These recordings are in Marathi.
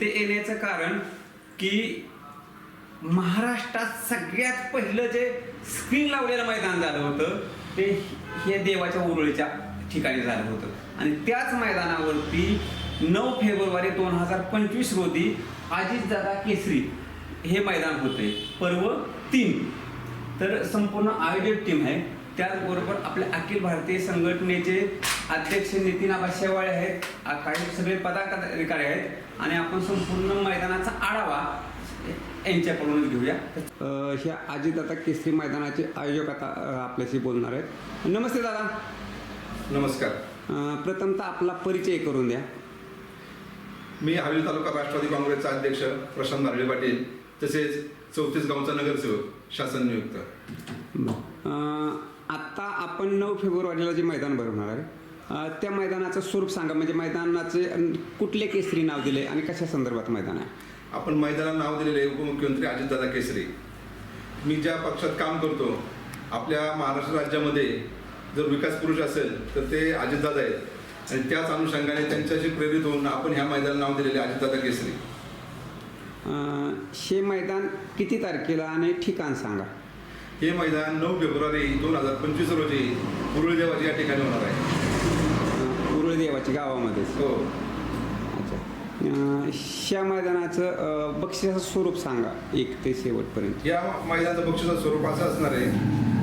इथे येण्याचं कारण की महाराष्ट्रात सगळ्यात पहिलं जे स्क्रीन लावलेलं मैदान झालं होतं ते हे देवाच्या उरुळीच्या ठिकाणी झालं होतं. आणि त्याच मैदानावरती नऊ फेब्रुवारी दोन हजार पंचवीस रोजी अजितदादा केसरी हे मैदान होते. पर्व तीन. तर संपूर्ण आयोजक टीम आहे. त्याचबरोबर आपल्या अखिल भारतीय संघटनेचे अध्यक्ष नितीन आबा शेवाळे आहेत. काही सगळे पदाधिकारी आहेत. आणि आपण संपूर्ण मैदानाचा आढावा यांच्याकडूनच घेऊया. ह्या अजितदादा केसरी मैदानाचे आयोजक आता आपल्याशी बोलणार आहेत. नमस्ते दादा. नमस्कार. प्रथमतः आपला परिचय करून द्या. मी हवेली तालुका राष्ट्रवादी काँग्रेसचा अध्यक्ष प्रशांत नारळे पाटील तसेच चौतीस गावचा नगरसेवक शासन नियुक्त. आत्ता आपण नऊ फेब्रुवारीला जे मैदान भरवणार आहे त्या मैदानाचं स्वरूप सांगा. म्हणजे मैदानाचे कुठले केसरी नाव दिले आणि कशा संदर्भात मैदान आहे? आपण मैदानाला नाव दिलेले उपमुख्यमंत्री अजितदादा केसरी. मी ज्या पक्षात काम करतो आपल्या महाराष्ट्र राज्यामध्ये जर विकास पुरुष असेल तर ते अजितदादा आहेत. आणि त्याच अनुषंगाने त्यांच्याशी प्रेरित होऊन आपण ह्या मैदानाला नाव दिलेले अजितदादा केसरी. हे मैदान किती तारखेला आणि ठिकाण सांगा. हे मैदान नऊ फेब्रुवारी दोन हजार पंचवीस रोजी उरुळदेवाची या ठिकाणी होणार आहे. उरुळ देवाची गावामध्येच हो. अच्छा. अ, ह्या मैदानाचं अ, बक्षिसाचं स्वरूप सांगा एक ते शेवटपर्यंत. या मैदानाचं बक्षिसाचं स्वरूप असं असणार आहे.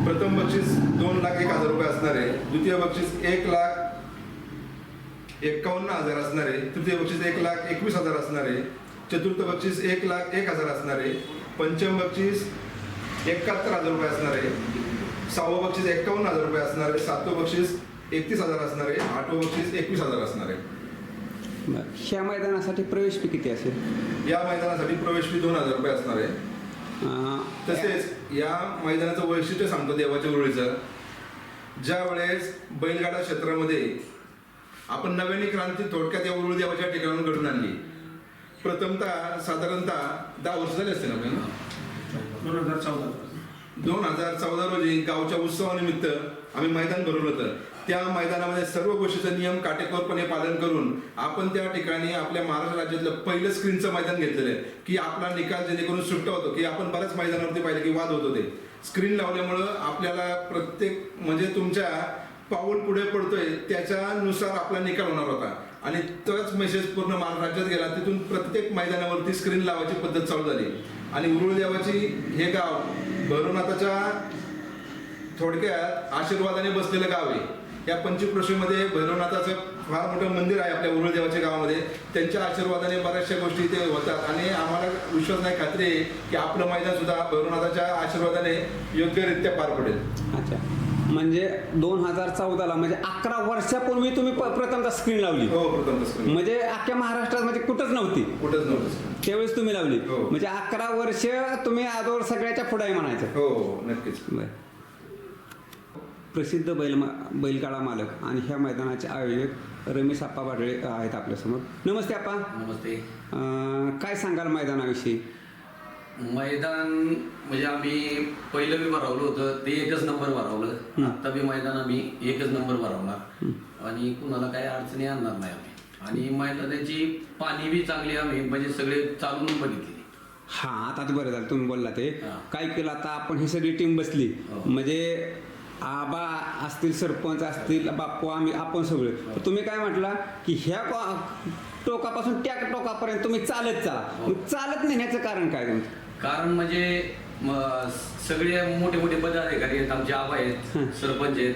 प्रथम बक्षीस दोन लाख एक हजार रुपये असणार आहे. द्वितीय बक्षीस एक लाख एकावन्न हजार असणार आहे. तृतीय बक्षीस एक लाख एकवीस हजार असणार आहे. चतुर्थ बक्षीस एक लाख एक हजार असणार आहे. पंचम बक्षीस एकाहत्तर हजार रुपये असणार आहे. सहावं बक्षीस एकावन्न हजार रुपये असणार आहे. सातवं बक्षीस एकतीस हजार असणार आहे. आठवं बक्षीस एकवीस हजार असणार आहे. ह्या मैदानासाठी प्रवेश फी किती असेल? या मैदानासाठी प्रवेश फी दोन हजार रुपये असणार आहे. अ, तसेच या मैदानाचं वैशिष्ट्य सांगतो देवाच्या उरुळीचं ज्या वेळेस बैलगाडा क्षेत्रामध्ये आपण नव्याने क्रांती थोडक्यात या उरुळ देवाच्या ठिकाणाहून घडून आणली. प्रथमतः साधारणतः दहा वर्ष झाले असते ना आपल्याला दोन हजार चौदा दोन हजार चौदा रोजी गावच्या उत्सवानिमित्त आम्ही मैदान भरवलं होतं. त्या मैदानामध्ये सर्व गोष्टीचं नियम काटेकोरपणे पालन करून आपण त्या ठिकाणी आपल्या महाराष्ट्र राज्यातलं पहिलं स्क्रीनचं मैदान घेतलेलं आहे. की आपला निकाल जेणेकरून सुट्टा होतो की आपण बऱ्याच मैदानावरती पाहिलं की वाद होत होते. स्क्रीन लावल्यामुळं आपल्याला प्रत्येक म्हणजे तुमच्या पाऊल पुढे पडतोय त्याच्यानुसार आपला निकाल होणार होता. आणि तोच मेसेज पूर्ण महाराष्ट्रात गेला तिथून प्रत्येक मैदानावरती स्क्रीन लावायची पद्धत चालू झाली. आणि उरुळ देवाची हे गाव भैरवनाथाच्या थोडक्यात आशीर्वादाने बसलेलं गाव आहे. या पंचकृषीमध्ये भैरवनाथाचं फार मोठं मंदिर आहे आपल्या उरुळ देवाच्या गावामध्ये. त्यांच्या आशीर्वादाने बऱ्याचशा गोष्टी इथे होतात. आणि आम्हाला विश्वास नाही खात्री आहे की आपलं मैदान सुद्धा भैरवनाथाच्या आशीर्वादाने योग्यरित्या पार पडेल. अच्छा. म्हणजे दोन हजार चौदाला म्हणजे अकरा वर्षापूर्वी तुम्ही प- प्रथमतः स्क्रीन लावली. हो प्रथम म्हणजे अख्ख्या महाराष्ट्रात म्हणजे कुठंच नव्हती. कुठंच नव्हतं त्यावेळेस तुम्ही लावली. हो. म्हणजे अकरा वर्ष तुम्ही आजवर सगळ्याच्या पुढे आहे म्हणायचं. हो हो नक्कीच. बरं. प्रसिद्ध बैल बैलगाडा मालक आणि ह्या मैदानाचे आयोजक रमेश आप्पा बाडळे आहेत आपल्यासमोर. नमस्ते आप्पा. नमस्ते. अं, काय सांगाल मैदानाविषयी? मैदान म्हणजे आम्ही पहिलं बी भरवलं होतं ते एकच नंबर भरवलं. आता बी मैदान आम्ही एकच नंबर भरवणार. आणि कुणाला काही अडचणी आणणार नाही आम्ही. आणि मैदानाची पाणी बी चांगली आम्ही म्हणजे सगळे चालून बघितली. हा आता ते बरं झालं तुम्ही बोलला ते. काय केलं आता आपण ही सगळी टीम बसली. हो. म्हणजे आबा असतील सरपंच असतील बाप्पू आम्ही आपण सगळे. तुम्ही काय म्हटला की ह्या टोकापासून त्या टोकापर्यंत तुम्ही चालत चला हो. चालत नेण्याचं कारण काय तुमचं? कारण म्हणजे म, सगळे मोठे मोठे पदाधिकारी आहेत आमचे आबा आहेत सरपंच आहेत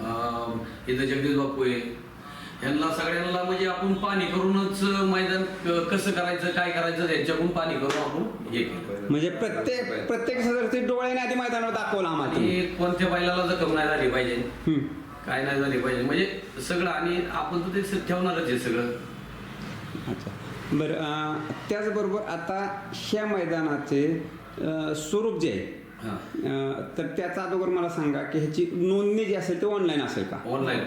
अं, इथं जगदीश बापू आहे. यांना सगळ्यांना म्हणजे आपण पाणी करूनच मैदान क- कसं करायचं काय करायचं यांच्याकडून पाणी करून आपण. हे केलं म्हणजे प्रत्येक प्रत्येक सदस्य डोळ्याने आधी मैदानावर दाखवलं आम्हाला. तुम्ही. आणि कोणत्या बैलाला जखम नाही झाली पाहिजे. हम्म. काय नाही झाली पाहिजे. म्हणजे सगळं आणि आपण तर ते ठेवणारच आहे सगळं. अच्छा. बरं अं, त्याचबरोबर आता ह्या मैदानाचे स्वरूप जे आहे हा. अं, तर त्याचा अगोदर मला सांगा की ह्याची नोंदणी जी असेल ते ऑनलाईन असेल का? ऑनलाईन?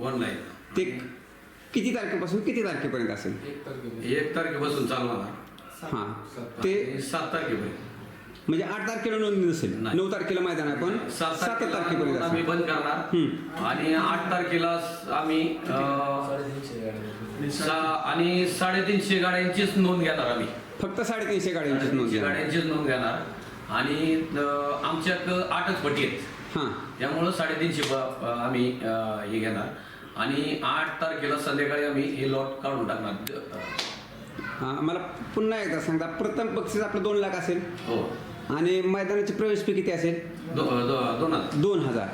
ऑनलाईन ते किती तारखेपासून किती तारखेपर्यंत असेल? एक तारखेपासून. चालणार. हां. ते आणि सात तारखेपर्यंत. म्हणजे आठ तारखेला नोंदणी नसेल. नाही. नऊ तारखेला मैदान आहे पण सात तारखेपर्यंत आम्ही असेल. बंद करणार. हम्म. आणि आठ तारखेला आम्ही अं, सा- आणि साडेतीनशे गाड्यांचीच नोंद घेणार आम्ही. फक्त साडेतीनशे गाड्यांची नोंद साडेतीनशे गाड्यांचीच नोंद घेणार. आणि अं, आमच्यात आठच पटी आहेत. हां. त्यामुळं साडेतीनशे ब- अं, आम्ही अं, हे घेणार. आणि आठ तारखेला संध्याकाळी आम्ही हे लॉट काढून टाकणार. हां मला पुन्हा एकदा सांगता प्रथम बक्षीस आपलं दोन लाख असेल. हो. आणि मैदानाची प्रवेश फी किती असेल? दो- दो- दोन हजार. दोन हजार.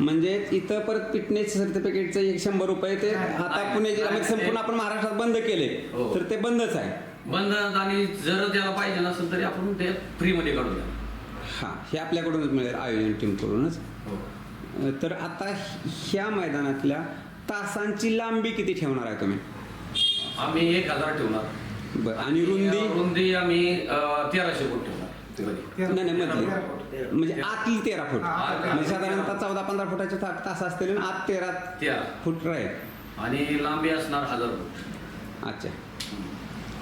म्हणजे इथं परत फिटनेस सर्टिफिकेटचं एक शंभर रुपये ते आता पुणे जिल्ह्यामध्ये संपूर्ण आपण महाराष्ट्रात बंद केले. हो. तर ते बंदच आहे. बंद आणि जर त्याला पाहिजे नसेल तरी आपण ते फ्रीमध्ये काढून द्या. हां हे आपल्याकडूनच मिळेल आयोजन टीमकडूनच. हो. तर आता ह्या मैदानातल्या तासांची लांबी किती ठेवणार आहे तुम्ही? आम्ही एक हजार ठेवणार. बरं आणि रुंदी? रुंदी आम्ही अं, तेराशे फूट नाही नाही मधली म्हणजे आतली तेरा फूट. म्हणजे साधारणतः चौदा पंधरा फुटाचे तास असतील आणि आत तेरा फूट राहील. आणि लांबी असणार हजार फूट. अच्छा.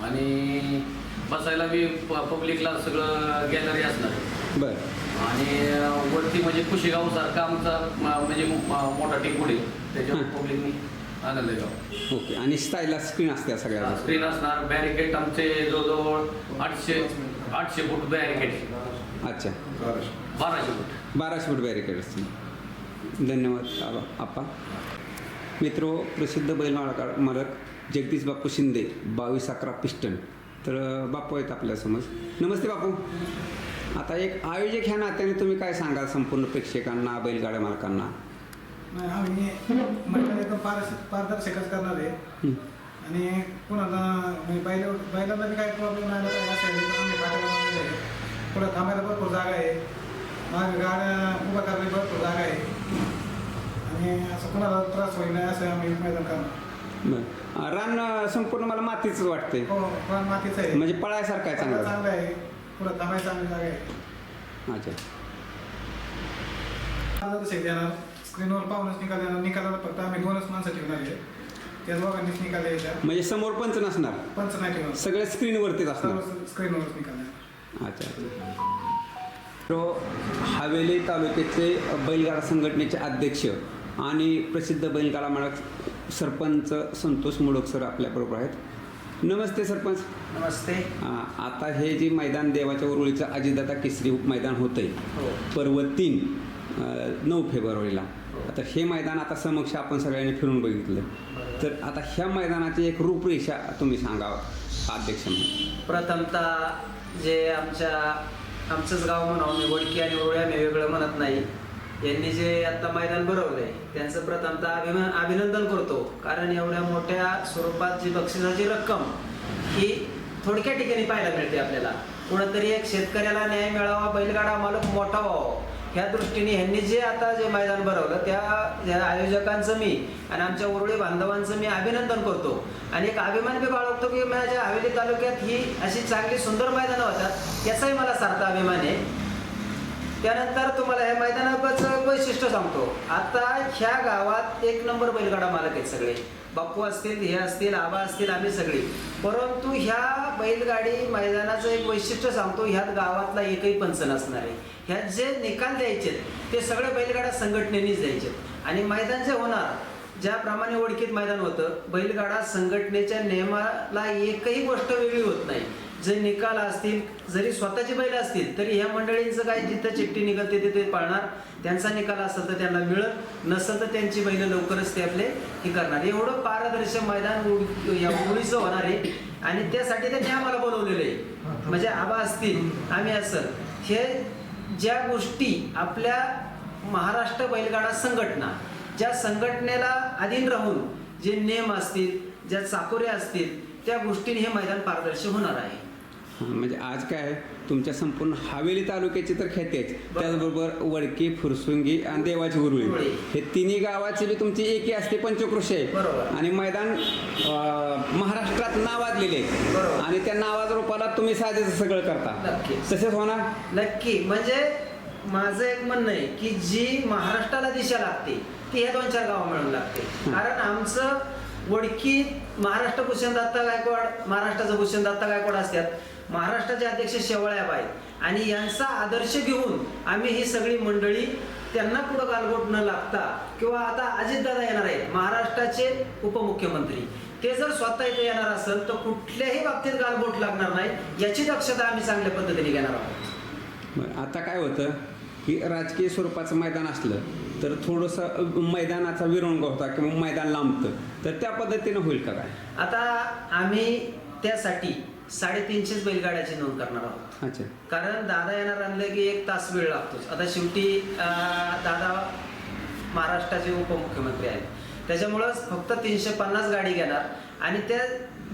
आणि बसायला बी पब्लिकला सगळं गॅलरी असणार. बरं. आणि वरती म्हणजे कुशेगाव सारखा आमचा म्हणजे मोठा टेकूड आहे त्याच्यावर. पब्लिकनी आनंद ओके. आणि स्टाईलला स्क्रीन असते सगळ्या स्क्रीन असणार. बॅरिकेड आमचे जवळजवळ आठशे आठशे फूट बॅरिकेड अच्छा. बाराशे फूट. बाराशे फूट बॅरिकेड असतील. धन्यवाद आप्पा. मित्रो प्रसिद्ध बैल मालक मालक जगदीश बापू शिंदे बावीस अकरा पिस्टन. तर बापू आहेत आपल्यासमोर नमस्ते बापू. आता एक आयोजक ह्या नात्याने तुम्ही काय सांगाल संपूर्ण प्रेक्षकांना बैलगाड्या मालकांना? नाही आम्ही मैदान एकदम पारस पारदर्शकच करणार आहे. आणि कुणाला म्हणजे बैल बैलांना बी काही प्रॉब्लेम नाही काय असेल आम्ही पुढं थांबायला भरपूर जागा आहे. मागे गाड्या उभा करायला भरपूर जागा आहे. आणि असं कुणाला त्रास होईल नाही असं आम्ही मैदान करणार. बरं. रान संपूर्ण मला मातीच वाटते हो पण मातीचं आहे. म्हणजे पळायसारखं आहे चांगलं. चांगलं चांगलं आहे. पुढं थांबायला चांगली जागा आहे. अच्छा. देणार. स्क्रीनवर पाहूनच निकाल देणार. निकालाला फक्त आम्ही दोनच माणसं ठेवणार आहे त्याच दोघांनीच निकाल द्यायचा म्हणजे समोर पंच नसणार? पंच नाही ठेवणार. सगळे स्क्रीनवरतीच असणार. सर्व स्क्रीनवरच निकाल देणार अच्छा. तो हवेली तालुक्याचे बैलगाडा संघटनेचे अध्यक्ष आणि प्रसिद्ध बैलगाडा मालक सरपंच संतोष मोडक सर आपल्याबरोबर आहेत. नमस्ते सरपंच. नमस्ते. आ, आता हे जे मैदान देवाच्या उरुळीचं अजितदादा केसरी मैदान होतंय हो. पर्व तीन अ, नऊ फेब्रुवारीला. आता हे मैदान आता समक्ष आपण सगळ्यांनी फिरून बघितलं. तर आता ह्या मैदानाची एक रूपरेषा तुम्ही सांगा अध्यक्ष म्हणून. प्रथमतः जे आमच्या आमचंच गाव म्हणावं मी वडकी आणि उरुळ्या मी वेगळं म्हणत नाही. यांनी जे आता मैदान भरवलंय त्यांचं प्रथमतः अभिमान अभिनंदन करतो. कारण एवढ्या मोठ्या स्वरूपात जी बक्षिसाची रक्कम ही थोडक्या ठिकाणी पाहायला मिळते आपल्याला. कुठंतरी एक शेतकऱ्याला न्याय मिळावा बैलगाडा मालक मोठा व्हावा. ह्या दृष्टीने ह्यांनी जे आता जे मैदान भरवलं त्या आयोजकांचं मी आणि आमच्या उरळी बांधवांचं मी अभिनंदन करतो. आणि एक अभिमान बी बाळगतो की माझ्या हवेली तालुक्यात ही अशी चांगली सुंदर मैदानं होतात याचाही मला सार्थ अभिमान आहे. त्यानंतर तुम्हाला ह्या मैदानाचं वैशिष्ट्य सांगतो. आता ह्या गावात एक नंबर बैलगाडा मालक आहेत सगळे. बाप्पू असतील हे असतील आबा असतील आम्ही सगळी. परंतु ह्या बैलगाडी मैदानाचं एक वैशिष्ट्य सांगतो ह्यात गावातला एकही पंच नसणार आहे ह्यात जे निकाल द्यायचे ते सगळे बैलगाडा संघटनेनेच द्यायचे. आणि मैदान जे होणार ज्याप्रमाणे ओळखीत मैदान होतं बैलगाडा संघटनेच्या नियमाला एकही गोष्ट वेगळी होत नाही. जे निकाल असतील जरी स्वतःची बैल असतील तरी ह्या मंडळींचं काय जिथं चिठ्ठी निघते तिथे पाळणार. त्यांचा निकाल असेल तर त्यांना मिळत नसेल तर त्यांची बैल लवकरच ते आपले हे करणार. एवढं पारदर्शक मैदान या उडीचं होणार आहे. आणि त्यासाठी त्यांनी आम्हाला बोलवलेलं आहे. म्हणजे आबा असतील आम्ही असं. हे ज्या गोष्टी आपल्या महाराष्ट्र बैलगाडा संघटना ज्या संघटनेला अधीन राहून जे नियम असतील ज्या चाकोऱ्या असतील त्या गोष्टीने हे मैदान पारदर्शक होणार आहे. म्हणजे आज काय तुमच्या संपूर्ण हवेली तालुक्याची तर बरोबर. त्याचबरोबर वडकी फुरसुंगी आणि देवाची उरुळी. हे तिन्ही गावाची बी तुमची एकी असते पंचकृषी आहे. आणि मैदान महाराष्ट्रात नावाजलेले. आणि त्या नावाज रूपाला तुम्ही साजेचं सगळं करता. तसेच होणार नक्की. म्हणजे माझं एक म्हणणं आहे की जी महाराष्ट्राला दिशा लागते ती ह्या दोन चार गाव मिळून लागते कारण आमचं वडकी महाराष्ट्र भूषण दत्ता गायकवाड महाराष्ट्राचं भूषण दत्ता गायकवाड असतात. महाराष्ट्राचे अध्यक्ष शेवळ्याबाई. आणि यांचा आदर्श घेऊन आम्ही ही सगळी मंडळी त्यांना पुढं गालबोट न लागता किंवा आता अजितदादा येणार आहेत महाराष्ट्राचे उपमुख्यमंत्री. ते जर स्वतः इथे येणार असेल तर कुठल्याही बाबतीत गालबोट लागणार नाही याची दक्षता आम्ही चांगल्या पद्धतीने घेणार आहोत. आता काय होतं की राजकीय स्वरूपाचं मैदान असलं तर थोडंसं मैदानाचा विरंग होता किंवा मैदान लांबतं तर त्या पद्धतीनं होईल का काय? आता आम्ही त्यासाठी साडेतीनशेच बैलगाड्याची नोंद करणार आहोत. अच्छा. कारण दादा येणार आणलं की एक तास वेळ लागतोच. आता शेवटी दादा महाराष्ट्राचे उपमुख्यमंत्री आहेत. त्याच्यामुळं फक्त तीनशे पन्नास गाडी घेणार आणि त्या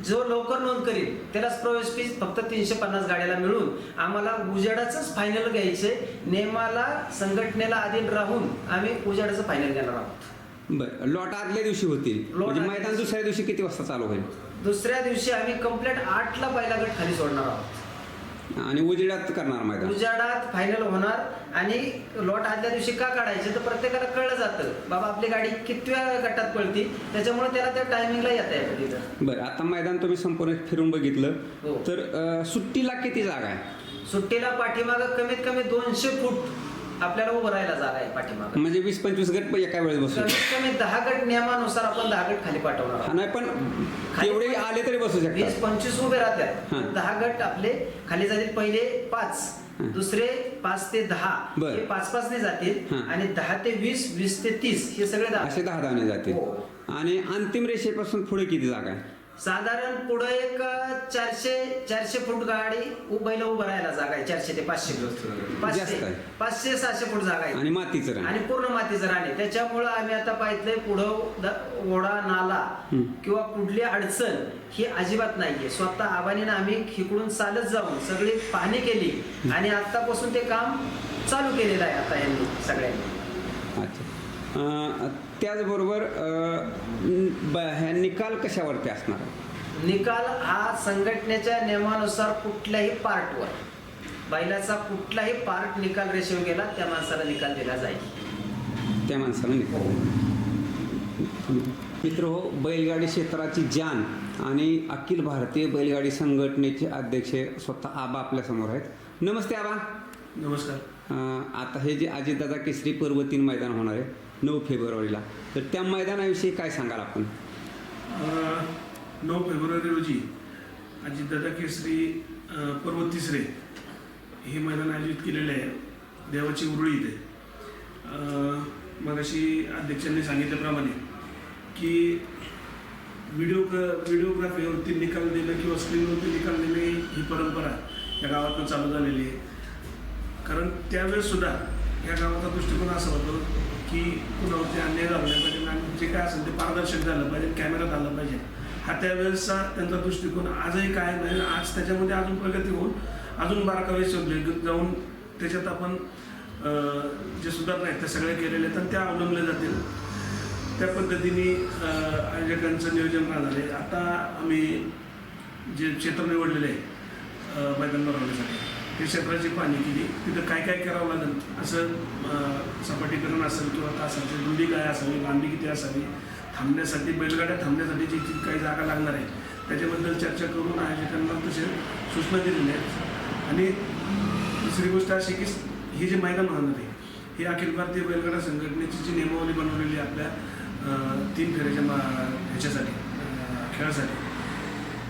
जो लवकर नोंद करील त्यालाच प्रवेश फीस फक्त तीनशे पन्नास गाड्याला मिळून आम्हाला उजेडाचंच फायनल घ्यायचे. नेमाला संघटनेला अधीन राहून आम्ही उजेडाचं फायनल घेणार आहोत. बरं. लॉट आदल्या दिवशी होतील. लॉट म्हणजे मैदान. दुसऱ्या दिवशी किती वाजता चालू होईल? दुसऱ्या दिवशी आम्ही कंप्लीट आठला पहिला गट खाली सोडणार आहोत. आणि उजेडात करणार मैदान. उजाडात फायनल होणार आणि लॉट आदल्या दिवशी का काढायचे तर प्रत्येकाला कळलं जातं. बाबा आपली गाडी कितव्या गटात पळती? त्याच्यामुळे त्याला त्या टायमिंगला येता येतं तिथं. बरं आता मैदान तुम्ही संपूर्ण फिरून बघितलं. हो. तर अं, सुट्टीला किती जागा आहे? सुट्टीला पाठीमागं कमीत कमी दोनशे फूट. आपल्याला उभं राहायला जागा आहे पाठीमागं म्हणजे वीस पंचवीस गट एका वेळेस बसू कमीत कमी दहा गट नियमानुसार आपण दहा गट खाली पाठवणार हा नाही पण तेवढे आले तरी बसू वीस शकतात पंचवीस उभे राहतात हां. दहा गट आपले खाली जातील पहिले पाच हां. दुसरे पाच ते दहा बरं. हे पाच पाच ने जातील हां. आणि दहा ते वीस वीस ते तीस हे सगळे दहा असे दहा दहाने जातील हो. आणि अंतिम रेषेपासून पुढे किती जागा आहे साधारण पुढे एक चारशे चारशे फूट गाडी उभयला उभं राहायला जागा आहे चारशे ते पाचशे फूट. पाचशे जास्त आहे. पाचशे सहाशे फूट जागा आहे. आणि मातीचं रान. आणि पूर्ण मातीचं राणे त्याच्यामुळं आम्ही आता पाहितलंय पुढं द- ओढा नाला. किंवा कुठली अडचण ही अजिबात नाहीये. स्वतः आबानीनं आम्ही इकडून चालत जाऊन सगळी पाहणी केली आणि आतापासून ते काम चालू केलेलं आहे आता यांनी सगळ्यांनी. अच्छा. त्याचबरोबर ब- ह्या निकाल कशावरती असणार? निकाल हा संघटनेच्या नियमानुसार कुठल्याही पार्टवर बैलाचा कुठलाही पार्ट निकाल रेषेवर गेला त्या माणसाला निकाल दिला जाईल. त्या माणसाला निकाल मित्र हो बैलगाडी क्षेत्राची जान आणि अखिल भारतीय बैलगाडी संघटनेचे अध्यक्ष स्वतः आबा आपल्यासमोर आहेत. नमस्ते आबा. नमस्कार. आता हे जे अजितदादा केसरी पर्व तीन मैदान होणार आहे. नऊ फेब्रुवारीला. तर त्या मैदानाविषयी काय सांगाल आपण? नऊ फेब्रुवारी रोजी अजितदादा केसरी अं, पर्व तिसरे हे मैदान आयोजित केलेलं आहे. देवाची उरुळी इथे. मग अशी अध्यक्षांनी सांगितल्याप्रमाणे की व्हिडिओ व्हिडिओग्राफीवरती निकाल देणं किंवा स्क्रीनवरती निकाल देणे ही परंपरा या गावातून चालू झालेली आहे. कारण त्यावेळेस सुद्धा या गावाचा दृष्टिकोन असा होतो की कुणावरती अन्याय झाला नाही पाहिजे आणि जे काय असेल ते पारदर्शक झालं पाहिजे कॅमेरा झाला पाहिजे. हा त्यावेळेसचा त्यांचा दृष्टिकोन आजही काय नाही आज त्याच्यामध्ये अजून प्रगती होऊन अजून बारकावे शोधले. जाऊन त्याच्यात आपण जे सुधारणा आहेत त्या सगळ्या केलेल्या आहेत आणि त्या अवलंबल्या जातील. त्या पद्धतीने आयोजकांचं नियोजन राहणार आहे. आता आम्ही जे क्षेत्र निवडलेले आहे मैदान बनवण्यासाठी ते क्षेत्राची पाणी केली. तिथं काय काय करावं लागेल असं सपाटीकरण असेल किंवा तासाची रुंदी काय असावी लांबी किती असावी थांबण्यासाठी बैलगाड्या थांबण्यासाठी जी काही जागा लागणार आहे त्याच्याबद्दल चर्चा करून आयोजकांना तसे सूचना दिलेल्या आहेत. आणि दुसरी गोष्ट अशी की हे जे मैदान होणार आहे हे अखिल भारतीय बैलगाडा संघटनेची जी नियमावली बनवलेली आहे आपल्या तीन फेऱ्याच्या मा ह्याच्यासाठी खेळासाठी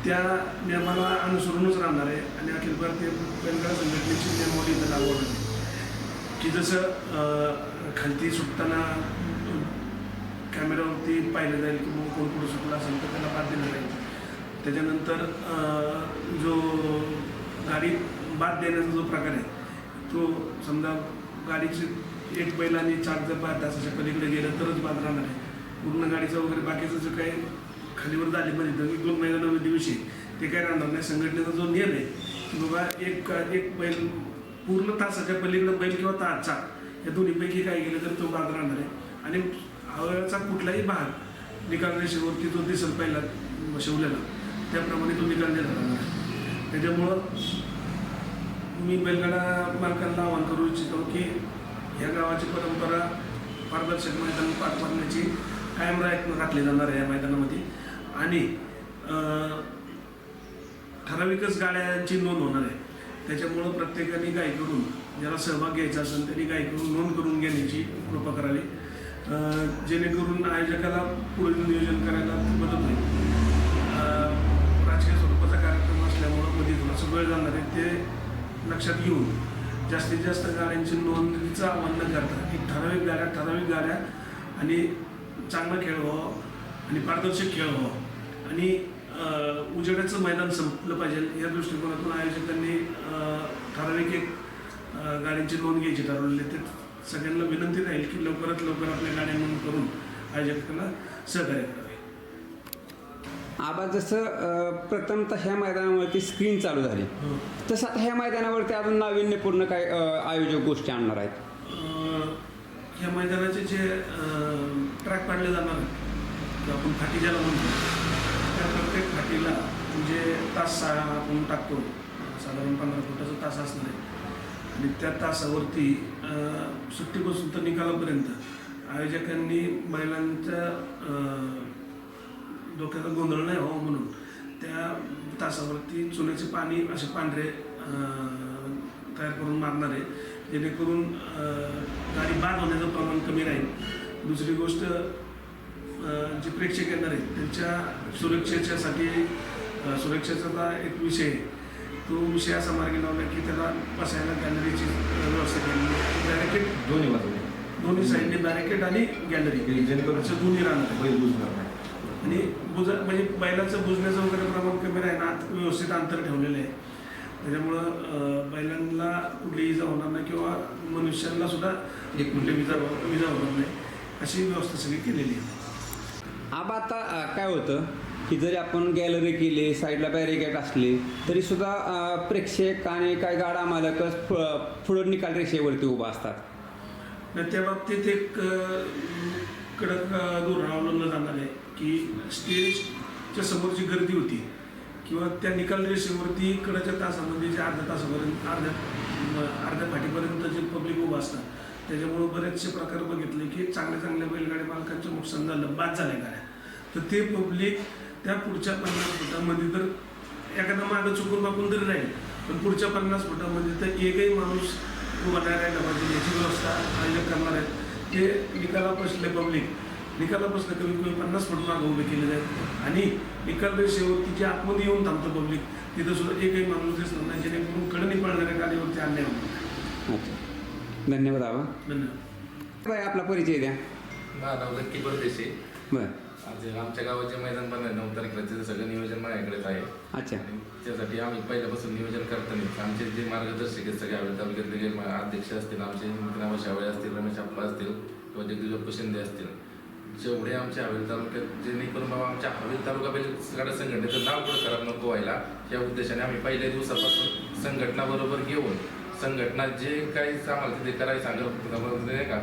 त्या नियमाला अनुसरूनच राहणार आहे आणि अखिल भारतीय बैलगाडा संघटनेची नियमावली इथं लागू होणार आहे की जसं खालती सुटताना कॅमेरावरती पाहिलं जाईल की मग कोण कुठं सुटला असेल तर त्याला बाद दिलं जाईल. त्याच्यानंतर जो गाडी बाद देण्याचा जो प्रकार आहे तो समजा गाडीची एक बैल आणि चार जर बाद तासाच्या पलीकडे गेलं तरच बाद राहणार आहे. पूर्ण गाडीचं वगैरे बाकीचं जे काही खालीवर झाले म्हणजे एक दोन मैदानामध्ये दिवशी ते काय राहणार नाही संघटनेचा जो नियम आहे की बाबा एक एक बैल पूर्ण तासाच्या पलीकडे बैल किंवा ताचा या दोन्हीपैकी काय गेलं तर तो बाद राहणार आहे. आणि हवेचा कुठलाही भाग निकाल रेषेवरती जो दिसेल पहिला शिवलेला त्याप्रमाणे तो निकाल देण्यात राहणार आहे त्याच्यामुळं मी बैलगाडा मालकांना आवाहन करू इच्छितो की ह्या गावाची परंपरा पारदर्शक मैदान पार पाडण्याची कायम राहत घातली जाणार आहे या मैदानामध्ये. आणि ठराविकच गाड्यांची नोंद होणार आहे. त्याच्यामुळं प्रत्येकाने काय करून ज्याला सहभाग घ्यायचा असेल त्यांनी काय करून नोंद करून घेण्याची कृपा करावी. जेणेकरून आयोजकाला पुढील नियोजन करायला मदत होईल. राजकीय स्वरूपाचा कार्यक्रम असल्यामुळं मध्ये थोडासा वेळ जाणार आहे ते लक्षात घेऊन जास्तीत जास्त गाड्यांची नोंदणीचं आव्हान न करता की ठराविक गाड्या ठराविक गाड्या आणि चांगला खेळ व्हावा आणि पारदर्शक खेळ व्हावा. आणि उजेडाचं मैदान संपलं पाहिजे. या दृष्टिकोनातून आयोजकांनी ठराविक एक गाड्यांची नोंद घ्यायची ठरवलेली. ते सगळ्यांना विनंती राहील की लवकरात लवकर आपल्या गाड्या नोंद करून आयोजकांना सहकार्य करावे. आबा जसं प्रथमतः ह्या मैदानावरती स्क्रीन चालू झाली. तसं आता ह्या मैदानावरती अजून नाविन्यपूर्ण काय आयोजक गोष्टी आणणार आहेत? अं, या मैदानाचे जे ट्रॅक काढले जाणार आपण फाटी ज्याला म्हणतो. त्या प्रत्येक फाटीला म्हणजे तास सा आपण टाकतो. साधारण पंधरा फुटाचा तास असणार आहे. आणि त्या तासावरती सुट्टीपासून तर निकालापर्यंत आयोजकांनी महिलांच्या डोक्याचा गोंधळ नाही व्हावं म्हणून त्या तासावरती चुन्याचे पाणी असे पांढरे तयार करून मारणार आहे. जेणेकरून गाडी बाद होण्याचं प्रमाण कमी राहील. दुसरी गोष्ट जे प्रेक्षक येणार आहेत त्यांच्या सुरक्षेच्यासाठी सुरक्षेचा एक विषय आहे. तो विषय असा मार्गी लावला की त्याला बसायला गॅलरीची व्यवस्था केली बॅरिकेड दोन्ही बाजूने. दोन्ही साईडने बॅरिकेड आणि गॅलरी जेणेकरून दोन्ही राहणार आहे. बैल बुजणार आणि बुजा म्हणजे बैलाचं बुजण्याचं वगैरे प्रमाण कमी राहील आत व्यवस्थित अंतर ठेवलेलं आहे. त्याच्यामुळं बैलांना कुठली इजा होणार नाही किंवा मनुष्यांना सुद्धा एक कुठली विजा विजा होणार नाही. अशी व्यवस्था सगळी केलेली आहे. आबा आता काय होतं की जरी आपण गॅलरी केली साईडला बॅरिकेड असले तरी सुद्धा प्रेक्षक आणि काय गाडा मालकच फ- पुढं निकाल रेषेवरती उभा असतात. त्या बाबतीत एक कडक धोरण अवलंबलं जाणार आहे की स्टेजच्या समोरची गर्दी होती किंवा त्या निकाल रेषेवरती कडच्या तासामध्ये जे अर्ध्या तासापर्यंत अर्ध्या अर्ध्या फाटीपर्यंत जे पब्लिक उभं असतात त्याच्यामुळे बरेचसे प्रकार बघितले की चांगल्या चांगल्या बैलगाडी मालकांचं नुकसान झालं बाद झाले गाड्या. तर ते पब्लिक त्या पुढच्या पन्नास फुटामध्ये तर एखादा मागं चुकून मागून तरी राहील. पण पुढच्या पन्नास फुटामध्ये तर एकही माणूस उभा नाही राहिला पाहिजे याची व्यवस्था आयोजक करणार आहेत. ते निकाला बसले पब्लिक निकाला बसलं कमीत कमी पन्नास फुट मागं उभे केले जाईल. आणि निकाल रेषेवरती जे आतमध्ये येऊन थांबतं पब्लिक तिथं सुद्धा एकही माणूस दिसणार नाही जेणेकरून कडनी पडणाऱ्या गाडीवरती अन्याय होणार ओके. धन्यवाद आबा. धन्यवाद. बाय आपला परिचय द्या. माझं नाव नक्की परदेशी. बरं. आज आमच्या गावाचे मैदान पण आहे नऊ तारखेला त्याचं सगळं नियोजन माझ्याकडेच आहे. अच्छा. आणि त्यासाठी आम्ही पहिल्यापासून नियोजन करताना आमचे जे मार्गदर्शक आहेत सगळे आवड तालुक्यातले जे मा- अध्यक्ष असतील आमचे मित्रनाव शावळे असतील रमेश अप्पा असतील किंवा जगदीश बाप्पा शिंदे असतील. जेवढे आमच्या हवेली तालुक्यात जेणेकरून बाबा आमच्या हवेली तालुका बैलगाडा संघटनेचं नाव पुढे खराब नको व्हायला या उद्देशाने आम्ही पहिल्या दिवसापासून संघटना बरोबर घेऊन संघटना जे काही आम्हाला तिथे करायला सांगत होतं, नाही का?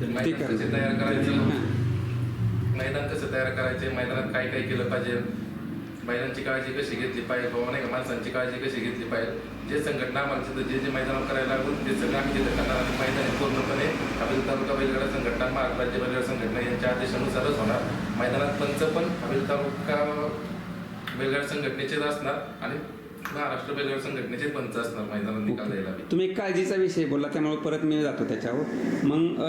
ते मैदान. कसे तयार करायचे. मैदान कसं तयार करायचे? मैदानात काय काय केलं पाहिजे? बैलांची काळजी कशी घेतली पाहिजे? बाबा नाही का? माणसांची काळजी कशी घेतली पाहिजे? जे संघटना आम्हाला तिथं जे जे मैदानावर करायला लागून ते सगळं आम्ही तिथं करणार आणि मैदान पूर्णपणे हवेली तालुका बैलगाडा संघटना महाराष्ट्र राज्य बैलगाडा संघटना यांच्या आदेशानुसारच होणार. मैदानात पंच पण हवेली तालुका बैलगाडा संघटनेचेच असणार आणि महाराष्ट्र संघटनेचे पंच असणार मैदानात निकाल द्यायला. तुम्ही एक काळजीचा विषय बोलला त्यामुळे परत मी जातो त्याच्यावर. मग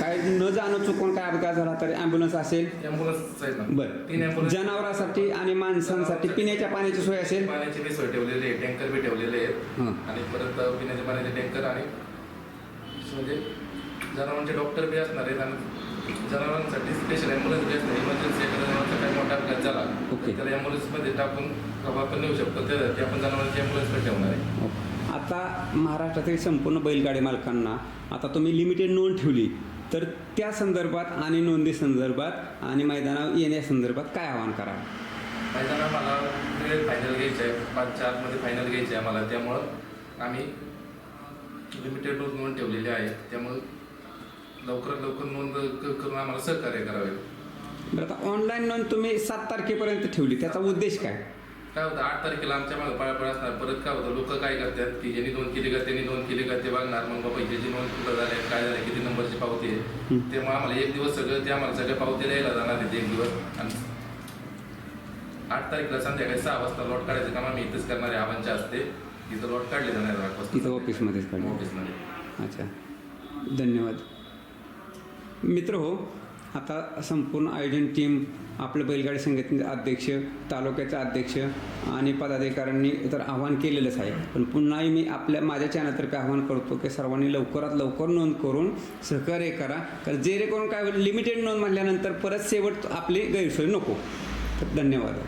काय न जाणं चुकून काय अपघात झाला तर ॲम्ब्युलन्स असेल? ॲम्ब्युलन्स आहेत ना. बरं. तीन ॲम्ब्युलन्स जनावरांसाठी आणि माणसांसाठी पिण्याच्या पाण्याची सोय असेल? पाण्याची बी सोय ठेवलेली आहे टँकर बी ठेवलेले आहेत. हां. आणि परत पिण्याच्या पाण्याचे टँकर आणि म्हणजे जनावरांचे डॉक्टर बी असणार आहेत आणि जनावरांसाठी स्पेशल ॲम्ब्युलन्स बी असणार इमर्जन्सी एखाद्या जनावरांचा काही मोठा अपघात झाला ओके. त्याला ॲम्ब्युलन्समध्ये टाकून आपण नेऊ शकतो. त्यासाठी आपण जनावरांची ॲम्ब्युलन्स पण ठेवणार आहे. आता महाराष्ट्रातील संपूर्ण बैलगाडी मालकांना आता तुम्ही लिमिटेड नोंद ठेवली. तर त्या संदर्भात आणि नोंदी संदर्भात आणि मैदानावर येण्यासंदर्भात काय आवाहन करा मैदान वेळ फायनल घ्यायचं आहे. पाचच्या आतमध्ये फायनल घ्यायचं आहे आम्हाला त्यामुळं आम्ही लिमिटेड नोंद ठेवलेली आहे. त्यामुळं लवकरात लवकर नोंद करून आम्हाला सहकार्य करावे. बरं आता ऑनलाईन नोंद तुम्ही सात तारखेपर्यंत ठेवली त्याचा उद्देश काय? काय होतं आठ तारखेला आमच्या मागे पळापळ असणार. परत काय होतं लोक काय करतात की यांनी नोंद केली का त्यांनी नोंद केली का ते बघणार. मग बाबा ह्याची नोंद कुठं झाली काय झालं किती नंबरची पावती. आहे तेव्हा आम्हाला एक दिवस सगळं ते आम्हाला सगळ्या पावती द्यायला जाणार आहेत एक दिवस. आणि आठ तारीखला संध्याकाळी सहा वाजता लॉट काढायचं काम आम्ही इथंच करणार आहे आबांच्या हस्ते. इथं लॉट काढले जाणार आहे आठ वाजता. इथं ऑफिसमध्येच काढले. ऑफिसमध्ये अच्छा. धन्यवाद. मित्र हो आता संपूर्ण आयोजन टीम आपलं बैलगाडी संघटनेचे अध्यक्ष तालुक्याचे अध्यक्ष आणि पदाधिकाऱ्यांनी तर आव्हान केलेलंच आहे. पण पुन्हाही मी आपल्या माझ्या चॅनलतर्फे आवाहन करतो की सर्वांनी लवकरात लवकर नोंद करून सहकार्य करा. कारण जेणेकरून काय होईल लिमिटेड नोंद म्हटल्यानंतर परत शेवट आपली गैरसोय नको. तर धन्यवाद.